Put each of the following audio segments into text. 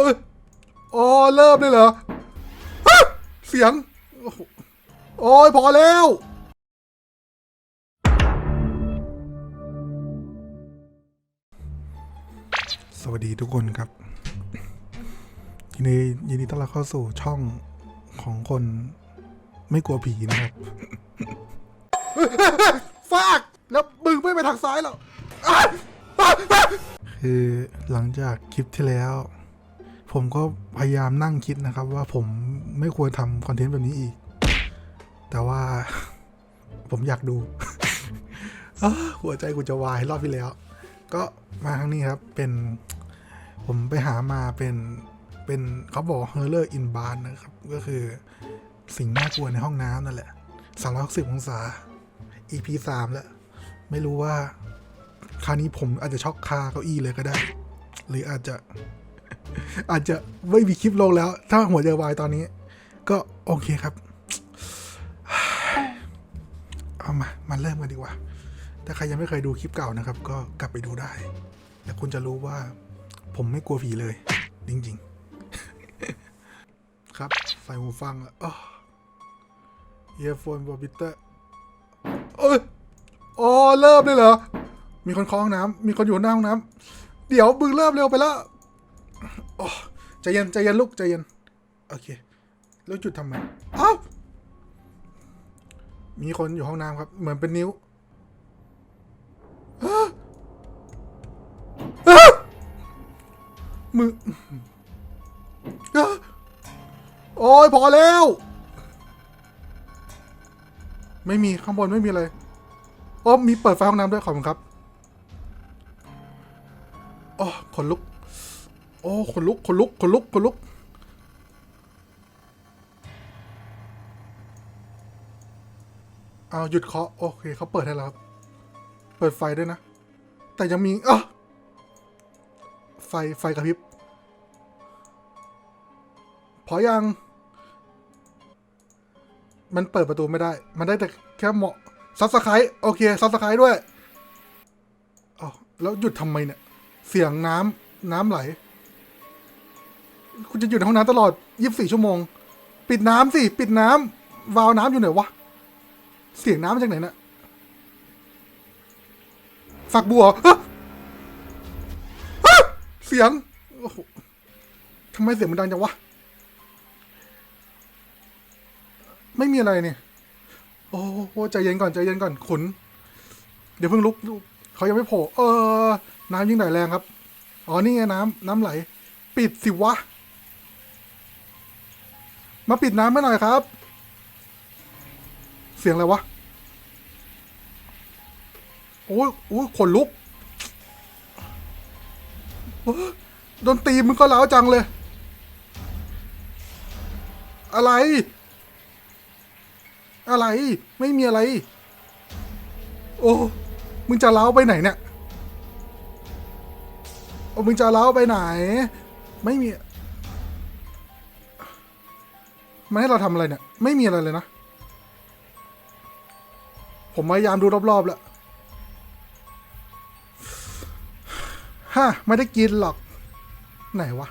อ้ยอ๋อเริ่มเลยเหรอเสียงโอ้โหโอ้ยพอแล้ว สวัสดีทุกคนครับ ยินดียินดีต้อนรับเข้าสู่ช่องของคนไม่กลัวผีนะครับฟากแล้วมึงไม่ไปทางซ้ายหรอคือหลังจากคลิปที่แล้ว ผมก็พยายามนั่งคิดนะครับ ว่าผมไม่ควรทำคอนเทนต์แบบนี้อีก แต่ว่าผมอยากดูหัวใจกูจะวายรอบที่แล้ว ก็มาครั้งนี้ครับเป็นผมไปหามาเป็นเป็นเขาบอกเฮอร์เลอร์อินบานนะครับ ก็คือสิ่งน่ากลัวในห้องน้ำนั่นแหละ360องศา EP สามแล้ว ไม่รู้ว่า คราวนี้ผมอาจจะช็อกคาเก้าอี้เลยก็ได้ หรืออาจจะ อาจจะไม่มีคลิปลงแล้ว ถ้าหัวใจวายตอนนี้ ก็โอเคครับ เอามา มาเริ่มกันดีกว่า ถ้าใครยังไม่เคยดูคลิปเก่านะครับ ก็กลับไปดูได้ แล้วคุณจะรู้ว่า ผมไม่กลัวผีเลย จริง ๆ ครับ ใส่หูฟังแล้วเอียร์โฟนบอบิเตอร์เอ้ยอ๋อเริ่มเลยเหรอ มีคนคาะห้องน้ำมีคนอยู่หน้าห้องน้ำเดี๋ยวบึงเริ่มเร็วไปแล้ว โอ้ใจเย็นใจเย็นลูกใจเย็น โอเค แล้วจุดทำไมอ้าวมีคนอยู่ห้องน้ำครับ เหมือนเป็นนิ้วมืออะโอ้ยพอแล้ว ไม่มีข้างบนไม่มีเลยโอ้มีเปิดไฟห้องน้ำด้วยขอบคุณครับ โอ้ขนลุก โอ้ขนลุกขนลุกขนลุกขนลุกเอาหยุดเคาะโอเคเขาเปิดให้แล้วครับ เปิดไฟด้วยนะ แต่ยังมีอะไฟไฟกระพริบ พอยัง มันเปิดประตูไม่ได้ มันได้แต่แค่เหมาะซับสไครต์โอเคซับสไครต์ด้วยอ๋อแล้วหยุดทำไมเนี่ย เสียงน้ำน้ำไหล คุณจะอยู่ในห้องน้ำตลอด 24 ชั่วโมง ปิดน้ำสิ ปิดน้ำวาล์วน้ำอยู่ไหนวะ เสียงน้ำมาจากไหนน่ะฝักบัวเสียงโอ้โหทำไมเสียงมันดังจังวะ ไม่มีอะไรเนี่ย โอ้โหใจเย็นก่อนใจเย็นก่อนขน เดี๋ยวเพิ่งลุกลุกเขายังไม่โผล่ เออ น้ำยิ่งไหลแรงครับ อ๋อ นี่ไงน้ำน้ำไหล ปิดสิวะ มาปิดน้ำให้หน่อยครับ เสียงอะไรวะ โอ้ยโอ้ยขนลุก โดนตีมึงก็เล้าจังเลย อะไร อะไร ไม่มีอะไร โอ้ มึงจะเล้าไปไหนเนี่ย โอ้ มึงจะเล้าไปไหน ไม่มี มันให้เราทำอะไรเนี่ย ไม่มีอะไรเลยนะ ผมพยายามดูรอบๆแล้วฮะไม่ได้กินหรอก ไหนวะ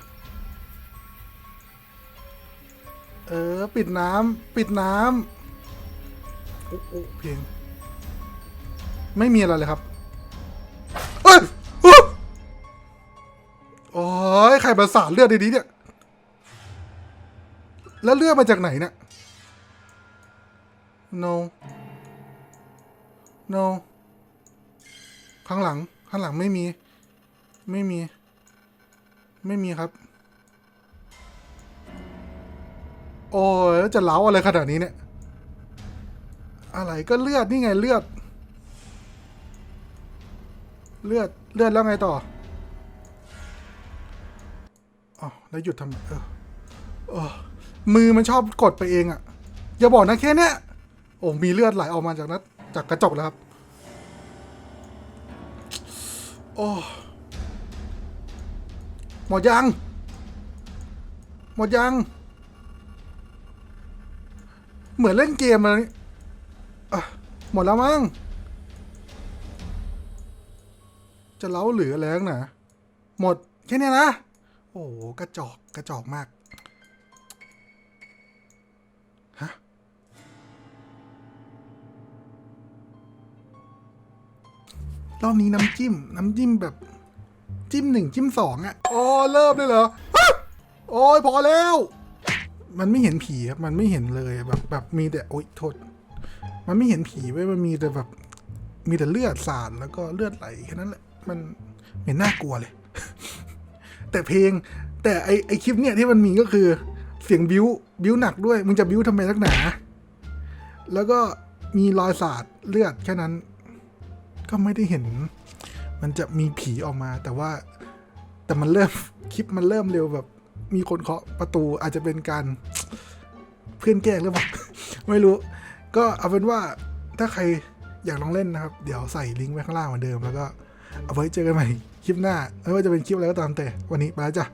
เออ ปิดน้ำปิดน้ำโอ้โอ้เพลงไม่มีอะไรเลยครับ เอ้ยอุ๊ยโอ้ยใครมาสาดเลือดดีๆเนี่ย แล้วเลือดมาจากไหนเนี่ย no no ข้างหลัง ข้างหลังไม่มี ไม่มี ไม่มีครับ โอ้ยแล้วจะเล้าอะไรขนาดนี้เนี่ย อะไรก็เลือดนี่ไงเลือด เลือด เลือดแล้วไงต่ออ๋อแล้วหยุดทำเออเออ มือมันชอบกดไปเองอะ่ะ อย่าบอกนะแค่เนี้ยโอ้มีเลือดไหลออกมาจากนั้นจากกระจกแล้วครับ โอ้หมดยัง หมดยัง เหมือนเล่นเกมเลยอะหมดแล้วมั้งจะเล้าเหลือแรงนะหมดแค่เนี้ยนะ โอ้กระจอกกระจอกมาก รอบนี้น้ำจิ้ม น้ำจิ้มแบบจิ้มหนึ่งจิ้มสองอะโอ้เริ่มเลยเหรอฮะโอ้ยพอแล้ว มันไม่เห็นผีครับ มันไม่เห็นเลยแบบแบบมีแต่โอ๊ยโทษ มันไม่เห็นผีไว้ยมันมีแต่แบบ มีแต่เลือดสาดแล้วก็เลือดไหลแค่นั้นแหละ มันไม่เห็นน่ากลัวเลย แต่เพลง แต่ไอไอคลิปเนี่ยที่มันมีก็คือ เสียงบิ้วบิ้วหนักด้วย มึงจะบิ้วทำไมนักหนา แล้วก็มีรอยสาดเลือดแค่นั้น ก็ไม่ได้เห็น มันจะมีผีออกมา แต่ว่าแต่มันเริ่มคลิปมันเริ่มเร็วแบบ มีคนเคาะประตูอาจจะเป็นการเพื่อนแกล้งหรือเปล่าไม่รู้ ก็เอาเป็นว่าถ้าใครอยากลองเล่นนะครับ เดี๋ยวใส่ลิงก์ไว้ข้างล่างเหมือนเดิมแล้วก็เอาไว้เจอกันใหม่คลิปหน้าไม่ว่าจะเป็นคลิปอะไรก็ตามแต่ วันนี้ไปแล้วจ้ะ